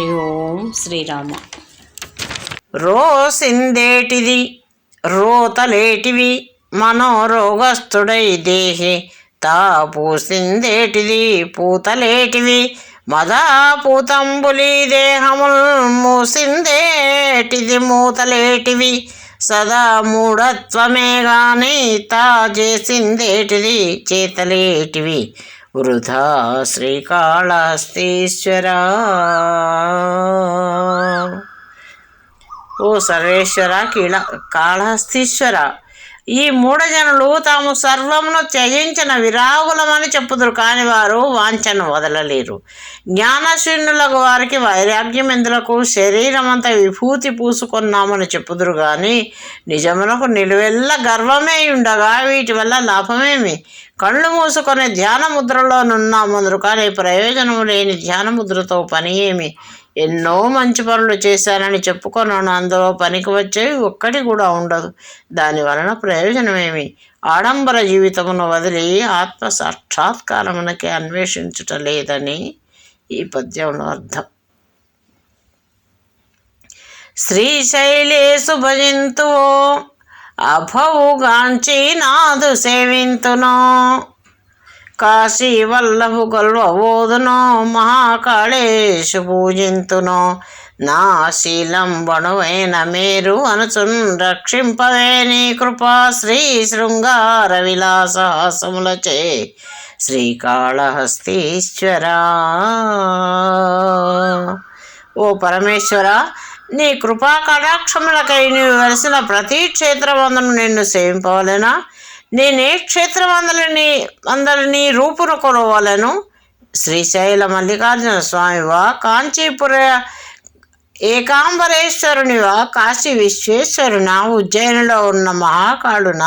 హరి ఓం శ్రీరామ రోసిందేటిది రోతలేటివి మనోరోగస్థుడై దేహి. తా పూసిందేటిది పూతలేటివి మదా పూతంబులి దేహముల్ మూసిందేటిది మూతలేటివి. సదా మూఢత్వమే గాని తా చేసిందేటిది చేతలేటివి. వృధా శ్రీకాళహస్తీశ్వరా ఓ సర్వేశ్వర కీళ కాళహస్తీశ్వర ఈ మూఢజనులు తాము సర్వమును త్యజించిన విరాగులమని చెప్పుదురు. కాని వారు వాంఛను వదలలేరు. జ్ఞానశూన్యులకు వారికి వైరాగ్యం ఎందులకు? శరీరమంతా విభూతి పూసుకున్నామని చెప్పుదురు కానీ నిజమునకు నిలువెల్ల గర్వమే ఉండగా వీటి వల్ల లాభమేమి? కళ్ళు మూసుకొని ధ్యాన ముద్రలో నున్నామందరు కానీ ప్రయోజనము లేని ధ్యాన ముద్రతో పని ఏమి? ఎన్నో మంచి పనులు చేశానని చెప్పుకొన్నాను అందులో పనికి వచ్చేవి ఒక్కటి కూడా ఉండదు. దాని వలన ప్రయోజనమేమి? ఆడంబర జీవితమును వదిలి ఆత్మ సాక్షాత్కారమునకి అన్వేషించుట లేదని ఈ పద్యంలో అర్థం. శ్రీశైలేసు భజింతువో అభవుగాంచి నాదు సేవింతునో. కాశీ వల్లభు గొల్వబోదునో మహాకాళేశు పూజింతునో. నా శీలం మేరు అనుచున్ రక్షింపవే నీ కృపా శ్రీ శృంగార విలాసహాసములచే శ్రీకాళహస్తీశ్వరా. ఓ పరమేశ్వర నీ కృపా కటాక్షములకై నీవు వెలిసిన ప్రతి క్షేత్రమందును నిన్ను సేవింపవలెనా? నేనే క్షేత్రమందరిని అందరినీ రూపును కొలవలను శ్రీశైల మల్లికార్జున స్వామివా కాంచీపుర ఏకాంబరేశ్వరునివా కాశీ విశ్వేశ్వరున ఉజ్జయినిలో ఉన్న మహాకాళున.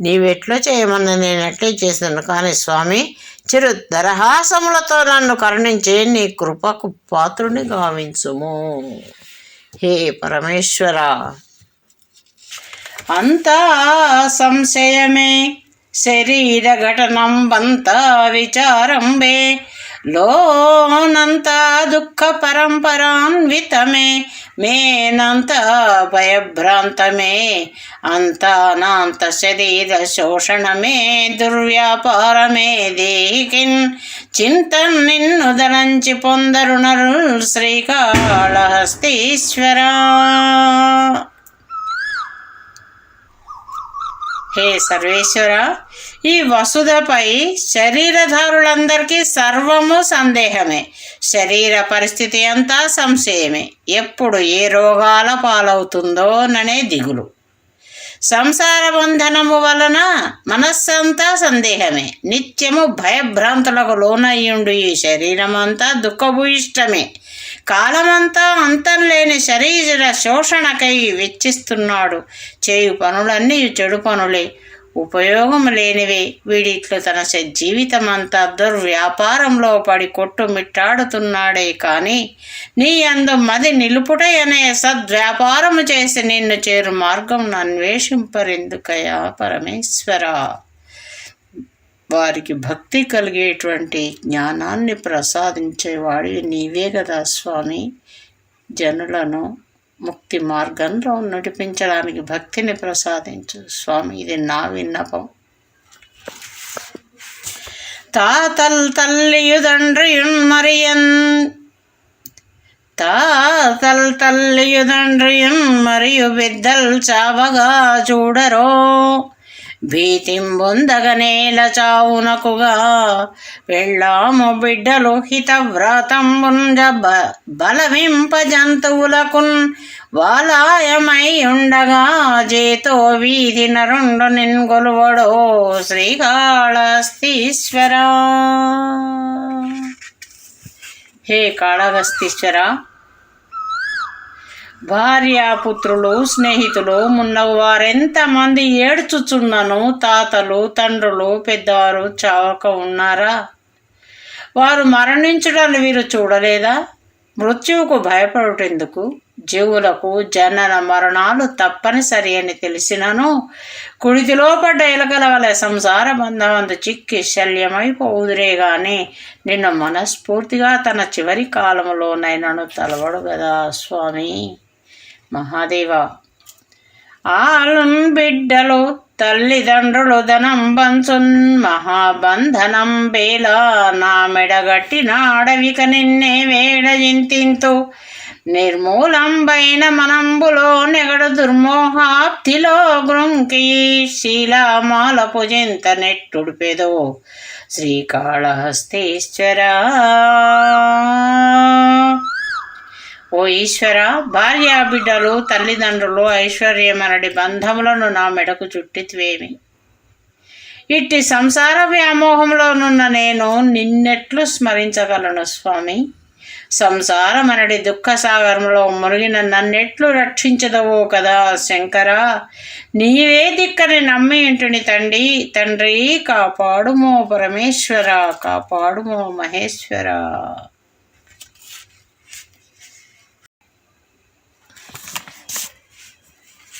నీవెట్లో చేయమని నేను ఎట్లే చేశాను కానీ స్వామి చిరు దరహాసములతో నన్ను కరుణించి నీ కృపకు పాత్రుని గావించుము. హే పరమేశ్వర! అంతా సంశయమే. శరీర ఘటనం బంత విచారంబే. లోనంత దుఃఖ పరంపరాన్వితమే. మేనంత భయభ్రాంతమే. అంతానాంత శరీర శోషణమే. దుర్వ్యాపారమే. దేహికిన్ చింతన్ నిన్ను ధనంచి పొందరు నరుల్ శ్రీకాళహస్తీశ్వరా. హే సర్వేశ్వర ఈ వసుధపై శరీరధారులందరికీ సర్వము సందేహమే. శరీర పరిస్థితి అంతా సంశయమే. ఎప్పుడు ఏ రోగాల పాలవుతుందోననే దిగులు. సంసార బంధనము వలన మనస్సంతా సందేహమే. నిత్యము భయభ్రాంతులకు లోనయ్యుండు ఈ శరీరమంతా దుఃఖభూయిష్టమే. కాలమంతా అంతం లేని శరీర శోషణకై వెచ్చిస్తున్నాడు. చేయు పనులన్నీ చెడు పనులే. ఉపయోగం లేనివే. వీడిట్లు తన జీవితమంతా దుర్వ్యాపారంలో పడి కొట్టుమిట్టాడుతున్నాడే కానీ నీ అందు మది నిలుపుటై అనే సద్వ్యాపారము చేసి నిన్ను చేరు మార్గం అన్వేషింపరెందుకయా పరమేశ్వర? వారికి భక్తి కలిగేటువంటి జ్ఞానాన్ని ప్రసాదించేవాడి నీవే కదా స్వామి. జనులను ముక్తి మార్గంలో నడిపించడానికి భక్తిని ప్రసాదించు. స్వామి ఇది నా విన్నపం. తాతల్ తల్లియుదండ్రియున్ మరియన్ తాతల్ తల్లియుదండ్రియున్ మరియు బిద్దల్ చావగా చూడరో. భీతిం నేల చావునకుగా వెళ్ళాము బిడ్డలు హితవ్రతంబుంజ బ బలవింప జంతువులకున్ వాలాయమై ఉండగా జేతో వీధి నరుండు నిన్గొలువడో శ్రీకాళహస్తీశ్వర. హే కాళహస్తీశ్వర. భార్యాపుత్రులు స్నేహితులు మున్నగు వారెంతమంది ఏడ్చుచున్నను తాతలు తండ్రులు పెద్దవారు చావక ఉన్నారా? వారు మరణించడాన్ని వీరు చూడలేదా? మృత్యువుకు భయపడుటెందుకు? జీవులకు జనన మరణాలు తప్పనిసరి అని తెలిసినను? కుడితిలో పడ్డ ఎలకల వలె సంసార బంధమందు చిక్కి శల్యమైపోవుదురే గాని నిన్ను మనస్ఫూర్తిగా తన చివరి కాలంలోనైనను తలవడు కదా స్వామి. మహాదేవ! ఆలున్ బిడ్డలు తల్లిదండ్రులు ధనం బంచున్ మహాబంధనం బేల నా మెడగట్టిన అడవిక నిన్నే వేడజింతింతు నిర్మూలంబైన మనంబులో నెగడు దుర్మోహాప్తిలో గృంకి శీలామాల పుజింత నెట్టుడిపెదో. శ్రీకాళహస్తీశ్వరా! ఓ ఈశ్వర భార్య బిడ్డలు తల్లిదండ్రులు ఐశ్వర్యమనడి బంధములను నా మెడకు చుట్టిత్వేమి. ఇట్టి సంసార వ్యామోహంలోనున్న నేను నిన్నెట్లు స్మరించగలను స్వామి. సంసారమనడి దుఃఖ సాగరంలో మురిగిన నన్నెట్లు రక్షించదవో కదా శంకర. నీవే దిక్కని నమ్మి ఇంటిని తండ్రి తండ్రి కాపాడుమో పరమేశ్వర కాపాడుమో మహేశ్వర.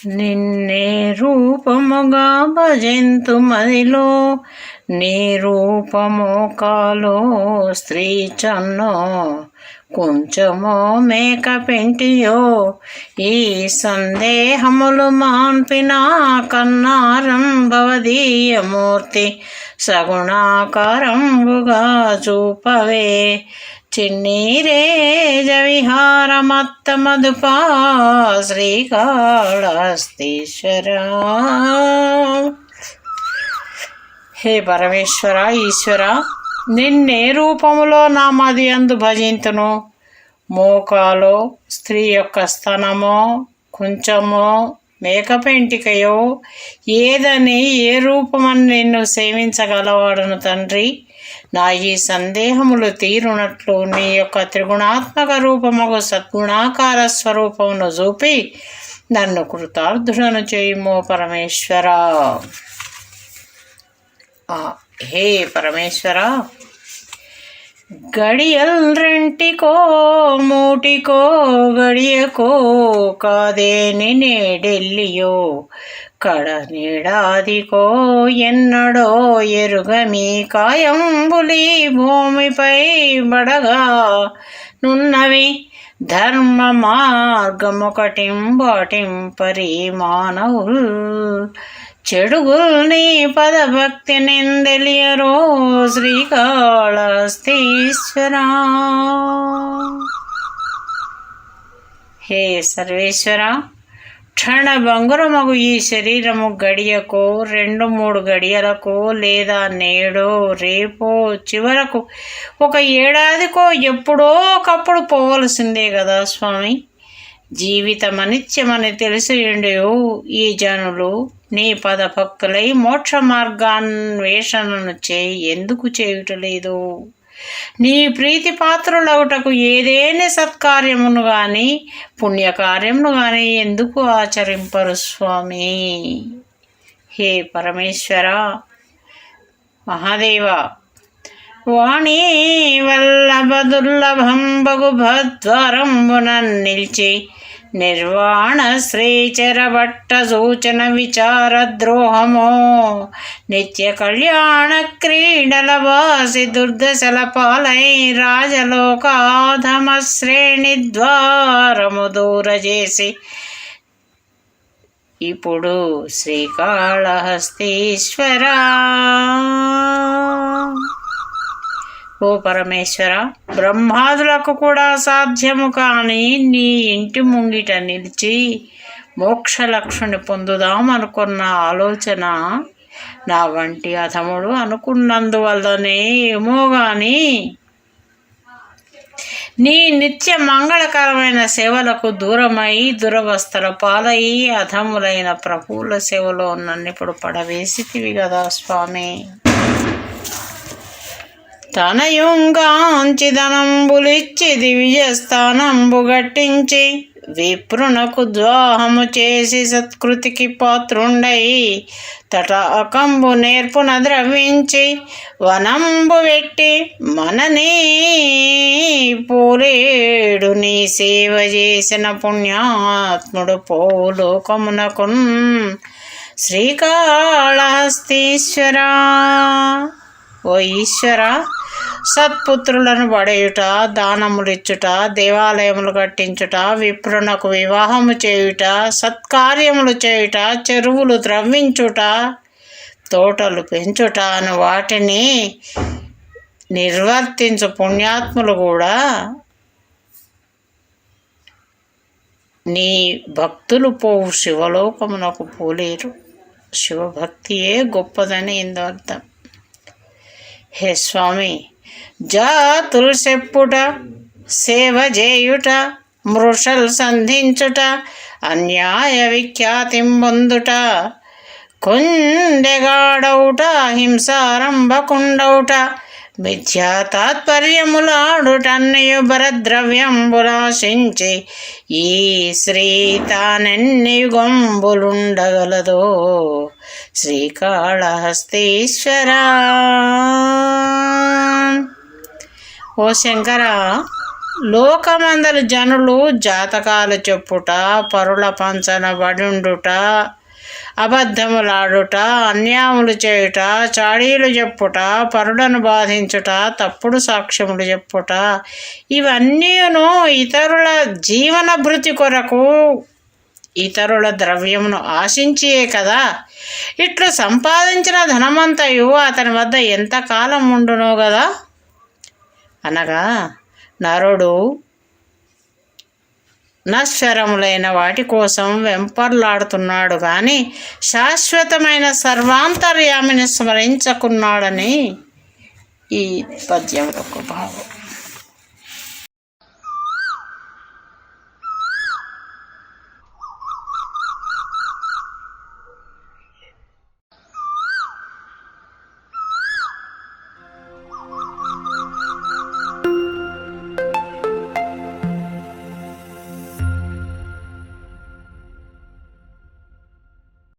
నిన్నే రూపముగా భజంతు మదిలో నీ రూపము కాలో స్త్రీ చన్నో కొంచెమో మేక పెంటియో ఈ సందేహములు మాన్పిన కన్నారం భవదీయమూర్తి సగుణాకారంబుగా చూపవే. చిన్నీరేజ విహారమత్త మధుపా శ్రీకాళహస్తీశ్వర. హే పరమేశ్వర ఈశ్వర నిన్నే రూపములో నా మది అందు భజింతును. మోకాలో స్త్రీ యొక్క స్తనమో కొంచెమో మేకపెంటికయో ఏదని ఏ రూపమని నిన్ను సేవించగలవాడును తండ్రి? నా ఈ సందేహములు తీరునట్లు నీ యొక్క త్రిగుణాత్మక రూపము సద్గుణాకార స్వరూపమును చూపి నన్ను కృతార్థులను చేయుమో పరమేశ్వర. ఆ, హే పరమేశ్వర. గడియల్ రెంటికో మూటికో గడియకో కాదేని నేడెల్లియో కడ నీడాదికో ఎన్నడో ఎరుగమి కాయంబులి భూమిపై బడగా నున్నవి ధర్మ మార్గమొకటింబాటింపరి మానవుల్. చెడుగుల్ చెడుగుల్ని పదభక్తి నిందెలియరో శ్రీకాళస్తీశ్వరా హే సర్వేశ్వర. క్షణభంగురమగు ఈ శరీరము గడియకో రెండు మూడు గడియలకు లేదా నేడో రేపో చివరకు. ఒక ఏడాదికో ఎప్పుడో ఒకప్పుడు పోవలసిందే కదా స్వామి. జీవితం అనిత్యమని తెలిసియుండు ఈ జనులు. నీ పద భక్తులై మోక్ష మార్గాన్వేషణను చేయి. ఎందుకు చేయుటలేదు? నీ ప్రీతి పాత్రులవుటకు ఏదేని సత్కార్యమును గాని పుణ్యకార్యమును గాని ఎందుకు ఆచరింపరు స్వామి? హే పరమేశ్వర! మహాదేవ! వాణి వల్లభ దుర్లభం బగు నిలిచి నిర్వాణ శ్రీచరభట్ట సూచన విచార ద్రోహమో నిత్య కళ్యాణ క్రీడల వాసి దుర్దశల పాలై రాజలోకాధమ శ్రేణి ద్వారము దూర చేసి ఇప్పుడు శ్రీకాళహస్తీశ్వరా. ఓ పరమేశ్వర బ్రహ్మాదులకు కూడా సాధ్యము కాని నీ ఇంటి ముంగిట నిలిచి మోక్ష లక్ష్మిని పొందుదామనుకున్న ఆలోచన నా వంటి అధముడు అనుకున్నందువల్లనే ఏమో గాని నీ నిత్య మంగళకరమైన సేవలకు దూరమై దురవస్థల పాలై అధములైన ప్రభువుల సేవలో నన్ను ఇప్పుడు పడవేసితివి కదా స్వామి. తనయుంగాంచిదనంబులిచ్చి ధనంబులిచ్చి గట్టించి విప్రునకు ద్వాహము చేసి సత్కృతికి పాత్రుండై తటాకంబు నేర్పున ద్రవించి వనంబు వెట్టి మననే పూలేడు నీ సేవ చేసిన పుణ్యాత్ముడు పోలోకమునకున్ శ్రీకాళహస్తీశ్వరా. ఓ ఈశ్వరా. సత్పుత్రులను పడేయుట దానములిచ్చుట దేవాలయములు కట్టించుట విప్రునకు వివాహము చేయుట సత్కార్యములు చేయుట చెరువులు త్రవ్వించుట తోటలు పెంచుట అని వాటిని నిర్వర్తించు పుణ్యాత్ములు కూడా నీ భక్తులు పోవు శివలోకమునకు పోలేరు. శివభక్తియే గొప్పదని ఇందు అర్థం హే స్వామి జాతులు చెప్పుట సేవ చేయుట మృషల్ సంధించుట అన్యాయ విఖ్యాతింబొందుట కుండెగాడౌట కొండెగాడౌట హింసారంభకుండౌట మిథ్యా తాత్పర్యములాడుటన్నయు భరద్రవ్యంబులాశించి ఈ శ్రీ తానెన్ని యుగంబులుండగలదో శ్రీకాళహస్తీశ్వరా. ఓ శంకర లోకమందరి జనులు జాతకాలు చెప్పుట పరుల పంచన బడుండుట అబద్ధములాడుట అన్యాయములు చేయుట చాడీలు చెప్పుట పరులను బాధించుట తప్పుడు సాక్ష్యములు చెప్పుట ఇవన్నీను ఇతరుల జీవన భృతి కొరకు ఇతరుల ద్రవ్యమును ఆశించియే కదా. ఇట్లు సంపాదించిన ధనమంతయు అతని వద్ద ఎంతకాలం ఉండునో కదా అనగా నరుడు నశ్వరములైన వాటి కోసం వెంపర్లాడుతున్నాడు కానీ శాశ్వతమైన సర్వాంతర్యామిని స్మరించకున్నాడని ఈ పద్యం యొక్క భావం.